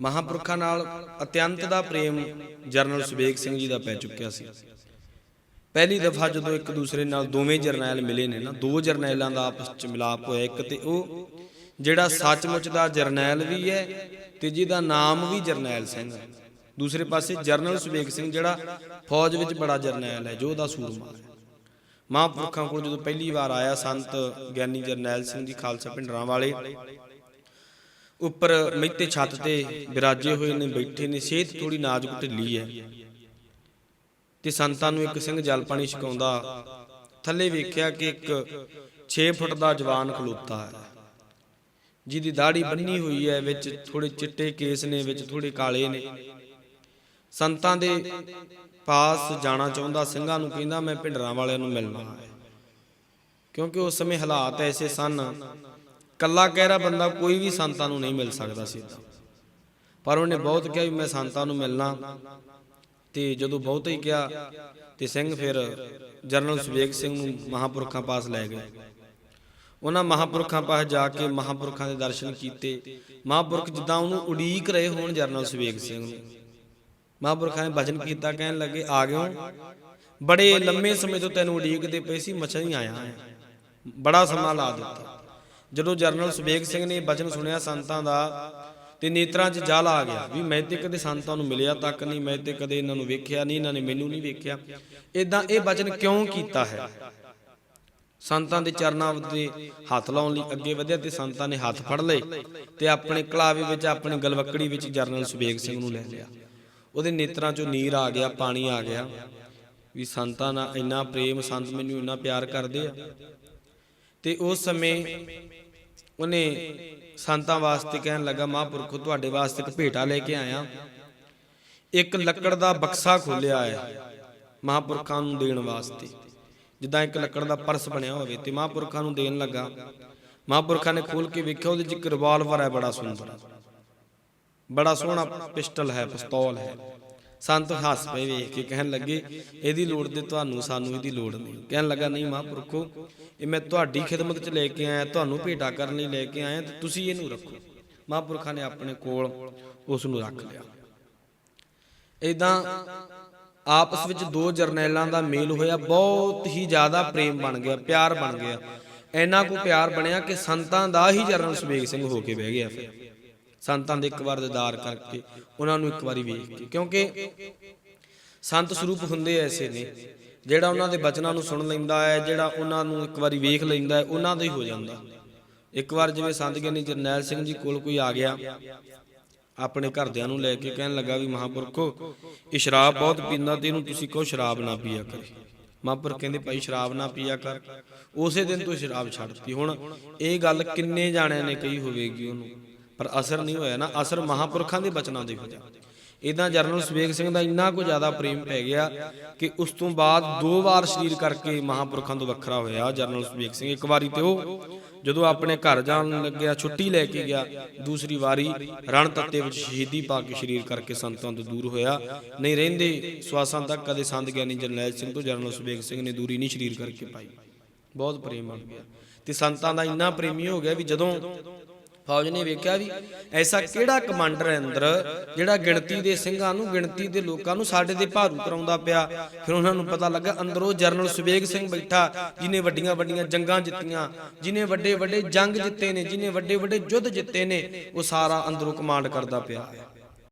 ਮਹਾਂਪੁਰਖਾਂ ਨਾਲ ਅਤਿਅੰਤ ਦਾ ਪ੍ਰੇਮ ਜਰਨਲ ਸੁਬੇਗ ਸਿੰਘ ਜੀ ਦਾ ਪੈ ਚੁੱਕਿਆ ਸੀ। ਪਹਿਲੀ ਦਫਾ ਜਦੋਂ ਇੱਕ ਦੂਸਰੇ ਨਾਲ ਦੋਵੇਂ ਜਰਨੈਲ ਮਿਲੇ ਨੇ ਨਾ, ਦੋ ਜਰਨੈਲਾਂ ਦਾ ਆਪਸ ਵਿੱਚ ਮਿਲਾਪ ਹੋਇਆ, ਇੱਕ ਤੇ ਉਹ ਜਿਹੜਾ ਸੱਚਮੁੱਚ ਦਾ ਜਰਨੈਲ ਵੀ ਹੈ ਤੇ ਜਿਹਦਾ ਨਾਮ ਵੀ ਜਰਨੈਲ ਸਿੰਘ ਹੈ। ਦੂਸਰੇ ਪਾਸੇ ਜਰਨਲ ਸੁਬੇਗ ਸਿੰਘ ਜਿਹੜਾ ਫੌਜ ਵਿੱਚ ਬੜਾ ਜਰਨੈਲ ਹੈ, ਜੋ ਉਹਦਾ ਸੂਰਮਾ ਹੈ। ਮਹਾਂਪੁਰਖਾਂ ਕੋਲ ਜਦੋਂ ਪਹਿਲੀ ਵਾਰ ਆਇਆ ਸੰਤ ਗਿਆਨੀ ਜਰਨੈਲ ਸਿੰਘ ਜੀ ਖਾਲਸਾ ਪਿੰਡਰਾਂ ਵਾਲੇ ਉੱਪਰ ਮਿੱਤੇ ਛੱਤ ਤੇ ਬਿਰਾਜੇ ਹੋਏ ਨੇ, ਬੈਠੇ ਨੇ, ਸਿਹਤ ਥੋੜੀ ਨਾਜ਼ੁਕ ਢਿੱਲੀ ਹੈ। ਤੇ ਸੰਤਾਂ ਨੂੰ ਇੱਕ ਸਿੰਘ ਜਲ ਪਾਣੀ ਛਕਾਉਂਦਾ ਥੱਲੇ ਵੇਖਿਆ ਕਿ ਇੱਕ 6 ਫੁੱਟ ਦਾ ਜਵਾਨ ਖਲੋਤਾ ਹੈ। ਜਿਹਦੀ ਦਾੜੀ ਬੰਨੀ ਹੋਈ ਹੈ, ਵਿੱਚ ਥੋੜੇ ਚਿੱਟੇ ਕੇਸ ਨੇ, ਵਿੱਚ ਥੋੜੇ ਕਾਲੇ ਨੇ। ਸੰਤਾਂ ਦੇ ਪਾਸ ਜਾਣਾ ਚਾਹੁੰਦਾ ਸਿੰਘਾਂ ਨੂੰ ਕਹਿੰਦਾ, ਮੈਂ ਭਿੰਡਰਾਂ ਵਾਲਿਆਂ ਨੂੰ ਮਿਲਣਾ ਹੈ। ਕਿਉਂਕਿ ਉਸ ਸਮੇਂ ਹਾਲਾਤ ਐਸੇ ਸਨ ਕੱਲਾ ਕਹਿਰਾ ਬੰਦਾ ਕੋਈ ਵੀ ਸੰਤਾਂ ਨੂੰ ਨਹੀਂ ਮਿਲ ਸਕਦਾ ਸੀ ਪਰ ਉਹਨੇ ਬਹੁਤ ਕਿਹਾ ਵੀ ਮੈਂ ਸੰਤਾਂ ਨੂੰ ਮਿਲਣਾ। ਤੇ ਜਦੋਂ ਬਹੁਤ ਹੀ ਕਿਹਾ, ਤੇ ਸਿੰਘ ਫਿਰ ਜਨਰਲ ਸੁਬੇਗ ਸਿੰਘ ਨੂੰ ਮਹਾਪੁਰਖਾਂ ਪਾਸ ਲੈ ਗਏ। ਉਹਨਾਂ ਮਹਾਪੁਰਖਾਂ ਪਾਸ ਜਾ ਕੇ ਮਹਾਪੁਰਖਾਂ ਦੇ ਦਰਸ਼ਨ ਕੀਤੇ। ਮਹਾਪੁਰਖ ਜਿੱਦਾਂ ਉਹਨੂੰ ਉਡੀਕ ਰਹੇ ਹੋਣ ਜਰਨਲ ਸੁਬੇਗ ਸਿੰਘ ਨੂੰ। ਮਹਾਪੁਰਖਾਂ ਨੇ ਭਜਨ ਕੀਤਾ, ਕਹਿਣ ਲੱਗੇ, ਆ ਗਿਓ ਬੜੇ ਲੰਮੇ ਸਮੇਂ ਤੋਂ ਤੈਨੂੰ ਉਡੀਕਦੇ ਪਏ ਸੀ ਮੱਛਾ ਹੀ ਆਇਆ ਬੜਾ ਸਮਾਂ ਲਾ ਦਿੱਤਾ। ਜਦੋਂ ਜਰਨਲ ਸੁਬੇਗ ਸਿੰਘ ਨੇ ਇਹ ਬਚਨ ਸੁਣਿਆ ਸੰਤਾਂ ਦਾ, ਤੇ ਨੇਤਰਾਂ 'ਚ ਜਲ ਆ ਗਿਆ। ਵੀ ਮੈਂ ਤੇ ਕਦੇ ਸੰਤਾਂ ਨੂੰ ਮਿਲਿਆ ਤੱਕ ਨਹੀਂ, ਮੈਂ ਤੇ ਕਦੇ ਇਹਨਾਂ ਨੂੰ ਵੇਖਿਆ ਨਹੀਂ, ਇਹਨਾਂ ਨੇ ਮੈਨੂੰ ਨਹੀਂ ਵੇਖਿਆ। ਇਦਾਂ ਇਹ ਬਚਨ ਕਿਉਂ ਕੀਤਾ ਹੈ? ਸੰਤਾਂ ਦੇ ਚਰਨਾਂ ਉੱਤੇ ਹੱਥ ਲਾਉਣ ਲਈ ਅੱਗੇ ਵਧਿਆ ਤੇ ਸੰਤਾਂ ਨੇ ਹੱਥ ਫੜ ਲਏ ਤੇ ਆਪਣੇ ਕਲਾਵੇ ਵਿੱਚ, ਆਪਣੀ ਗਲਵੱਕੜੀ ਵਿੱਚ ਜਰਨਲ ਸੁਬੇਗ ਸਿੰਘ ਨੂੰ ਲੈ ਲਿਆ। ਉਹਦੇ ਨੇਤਰਾਂ 'ਚੋਂ ਨੀਰ ਆ ਗਿਆ, ਪਾਣੀ ਆ ਗਿਆ। ਵੀ ਸੰਤਾਂ ਨਾਲ ਇੰਨਾ ਪ੍ਰੇਮ, ਸੰਤ ਮੈਨੂੰ ਇੰਨਾ ਪਿਆਰ ਕਰਦੇ ਆ। ਤੇ ਉਸ ਸਮੇਂ ਉਹਨੇ ਸੰਤਾਂ ਵਾਸਤੇ ਕਹਿਣ ਲੱਗਾ, ਮਹਾਂਪੁਰਖੋ, ਤੁਹਾਡੇ ਵਾਸਤੇ ਇੱਕ ਭੇਟਾ ਲੈ ਕੇ ਆਇਆ। ਇੱਕ ਲੱਕੜ ਦਾ ਬਕਸਾ ਖੋਲਿਆ ਹੈ ਮਹਾਂਪੁਰਖਾਂ ਨੂੰ ਦੇਣ ਵਾਸਤੇ। ਜਿੱਦਾਂ ਇੱਕ ਲੱਕੜ ਦਾ ਪਰਸ ਬਣਿਆ ਹੋਵੇ ਤੇ ਮਹਾਂਪੁਰਖਾਂ ਨੂੰ ਦੇਣ ਲੱਗਾ। ਮਹਾਂਪੁਰਖਾਂ ਨੇ ਖੋਲ ਕੇ ਵੇਖਿਆ, ਉਹਦੇ 'ਚ ਇੱਕ ਰਿਵਾਲਵਰ ਹੈ, ਬੜਾ ਸੁੰਦਰ। ਬੜਾ ਸੋਹਣਾ ਪਿਸਟਲ ਹੈ, ਪਿਸਤੌਲ ਹੈ। ਸੰਤ ਹੱਸ ਪਏ ਵੇਖ ਕੇ ਕਹਿਣ ਲੱਗੇ, ਇਹਦੀ ਲੋੜ ਤੇ ਤੁਹਾਨੂੰ, ਸਾਨੂੰ ਇਹਦੀ ਲੋੜ ਨਹੀਂ। ਕਹਿਣ ਲੱਗਾ, ਨਹੀਂ ਮਹਾਂਪੁਰਖੋ, ਇਹ ਮੈਂ ਤੁਹਾਡੀ ਖਿਦਮਤ 'ਚ ਲੈ ਕੇ ਆਇਆ, ਤੁਹਾਨੂੰ ਭੇਟਾ ਕਰਨ ਲਈ ਲੈ ਕੇ ਆਇਆ, ਤੇ ਤੁਸੀਂ ਇਹਨੂੰ ਰੱਖੋ। ਮਹਾਂਪੁਰਖਾਂ ਨੇ ਆਪਣੇ ਕੋਲ ਉਸ ਨੂੰ ਰੱਖ ਲਿਆ। ਇਦਾਂ ਆਪਸ ਵਿੱਚ ਦੋ ਜਰਨੈਲਾਂ ਦਾ ਮੇਲ ਹੋਇਆ, ਬਹੁਤ ਹੀ ਜ਼ਿਆਦਾ ਪ੍ਰੇਮ ਬਣ ਗਿਆ, ਪਿਆਰ ਬਣ ਗਿਆ। ਇੰਨਾ ਕੋ ਪਿਆਰ ਬਣਿਆ ਕਿ ਸੰਤਾਂ ਦਾ ਹੀ ਜਰਨਲ ਸੁਬੇਗ ਸਿੰਘ ਹੋ ਕੇ ਬਹਿ ਗਿਆ ਫਿਰ। ਸੰਤਾਂ ਦੇ ਇੱਕ ਵਾਰ ਦੀਦਾਰ ਕਰਕੇ ਉਹਨਾਂ ਨੂੰ ਇੱਕ ਵਾਰੀ ਵੇਖ ਕੇ, ਕਿਉਂਕਿ ਸੰਤ ਸਰੂਪ ਹੁੰਦੇ ਐਸੇ ਨੇ, ਜਿਹੜਾ ਉਹਨਾਂ ਦੇ ਬਚਨਾਂ ਨੂੰ ਸੁਣ ਲੈਂਦਾ ਹੈ, ਜਿਹੜਾ ਉਹਨਾਂ ਨੂੰ ਇੱਕ ਵਾਰੀ ਵੇਖ ਲੈਂਦਾ ਹੈ, ਉਹਨਾਂ ਦਾ ਹੀ ਹੋ ਜਾਂਦਾ। ਇੱਕ ਵਾਰ ਜਿਵੇਂ ਸੰਤ ਗਿਆਨੀ ਜਰਨੈਲ ਸਿੰਘ ਜੀ ਕੋਲ ਕੋਈ ਆ ਗਿਆ, ਆਪਣੇ ਘਰਦਿਆਂ ਨੂੰ ਲੈ ਕੇ ਕਹਿਣ ਲੱਗਾ ਵੀ ਮਹਾਂਪੁਰਖੋ, ਇਹ ਸ਼ਰਾਬ ਬਹੁਤ ਪੀਂਦਾ ਤੇ ਇਹਨੂੰ ਤੁਸੀਂ ਕਹੋ ਸ਼ਰਾਬ ਨਾ ਪੀਆ ਕਰੇ। ਮਹਾਂਪੁਰਖ ਕਹਿੰਦੇ ਭਾਈ ਸ਼ਰਾਬ ਨਾ ਪੀਆ ਕਰ। ਉਸੇ ਦਿਨ ਤੋਂ ਸ਼ਰਾਬ ਛੱਡਤੀ। ਹੁਣ ਇਹ ਗੱਲ ਕਿੰਨੇ ਜਾਣਿਆਂ ਨੇ ਕਹੀ ਹੋਵੇਗੀ ਉਹਨੂੰ? ਪਰ ਅਸਰ ਨਹੀਂ ਹੋਇਆ ਨਾ, ਅਸਰ ਮਹਾਂਪੁਰਖਾਂ ਦੇ ਬਚਨਾਂ ਦੇ ਹੋਇਆ। ਇਦਾਂ ਜਰਨਲ ਸੁਬੇਗ ਸਿੰਘ ਦਾ ਇੰਨਾ ਕੁ ਜ਼ਿਆਦਾ ਪ੍ਰੇਮ ਪੈ ਗਿਆ ਕਿ ਉਸ ਤੋਂ ਬਾਅਦ ਦੋ ਵਾਰ ਸ਼ਰੀਰ ਕਰਕੇ ਮਹਾਂਪੁਰਖਾਂ ਤੋਂ ਵੱਖਰਾ ਹੋਇਆ ਜਰਨਲ ਸੁਬੇਗ ਸਿੰਘ। ਇੱਕ ਵਾਰੀ ਤੇ ਉਹ ਜਦੋਂ ਆਪਣੇ ਘਰ ਜਾਣ ਲੱਗਿਆ, ਛੁੱਟੀ ਲੈ ਕੇ ਗਿਆ, ਦੂਸਰੀ ਵਾਰੀ ਰਣ ਤੱਤੇ ਵਿੱਚ ਸ਼ਹੀਦੀ ਪਾ ਕੇ ਸ਼ਰੀਰ ਕਰਕੇ ਸੰਤਾਂ ਤੋਂ ਦੂਰ ਹੋਇਆ। ਨਹੀਂ ਰਹਿੰਦੇ ਸਵਾਸਾਂ ਤੱਕ ਕਦੇ ਸੰਤ ਗਿਆਨੀ ਜਰਨੈਲ ਸਿੰਘ ਤੋਂ ਜਰਨਲ ਸੁਬੇਗ ਸਿੰਘ ਨੇ ਦੂਰੀ ਨਹੀਂ ਸ਼ਰੀਰ ਕਰਕੇ ਪਾਈ। ਬਹੁਤ ਪ੍ਰੇਮ ਬਣ ਗਿਆ। ਤੇ ਸੰਤਾਂ ਦਾ ਇੰਨਾ ਪ੍ਰੇਮੀ ਹੋ ਗਿਆ ਵੀ ਜਦੋਂ ਫੌਜ ਨੇ ਵੇਖਿਆ ਵੀ ਐਸਾ ਕਿਹੜਾ ਕਮਾਂਡਰ ਹੈ ਅੰਦਰ, ਜਿਹੜਾ ਗਿਣਤੀ ਦੇ ਸਿੰਘਾਂ ਨੂੰ, ਗਿਣਤੀ ਦੇ ਲੋਕਾਂ ਨੂੰ ਸਾਡੇ ਦੇ ਭਾਰੂ ਕਰਾਉਂਦਾ ਪਿਆ। ਫਿਰ ਉਹਨਾਂ ਨੂੰ ਪਤਾ ਲੱਗਾ ਅੰਦਰੋਂ ਜਰਨਲ ਸੁਬੇਗ ਸਿੰਘ ਬੈਠਾ ਜਿਨੇ ਵੱਡੀਆਂ ਵੱਡੀਆਂ ਜੰਗਾਂ ਜਿੱਤੀਆਂ ਜਿਨੇ ਵੱਡੇ ਵੱਡੇ ਜੰਗ ਜਿੱਤੇ ਨੇ ਜਿਨੇ ਵੱਡੇ ਵੱਡੇ ਯੁੱਧ ਜਿੱਤੇ ਨੇ, ਉਹ ਸਾਰਾ ਅੰਦਰੋਂ ਕਮਾਂਡ ਕਰਦਾ ਪਿਆ।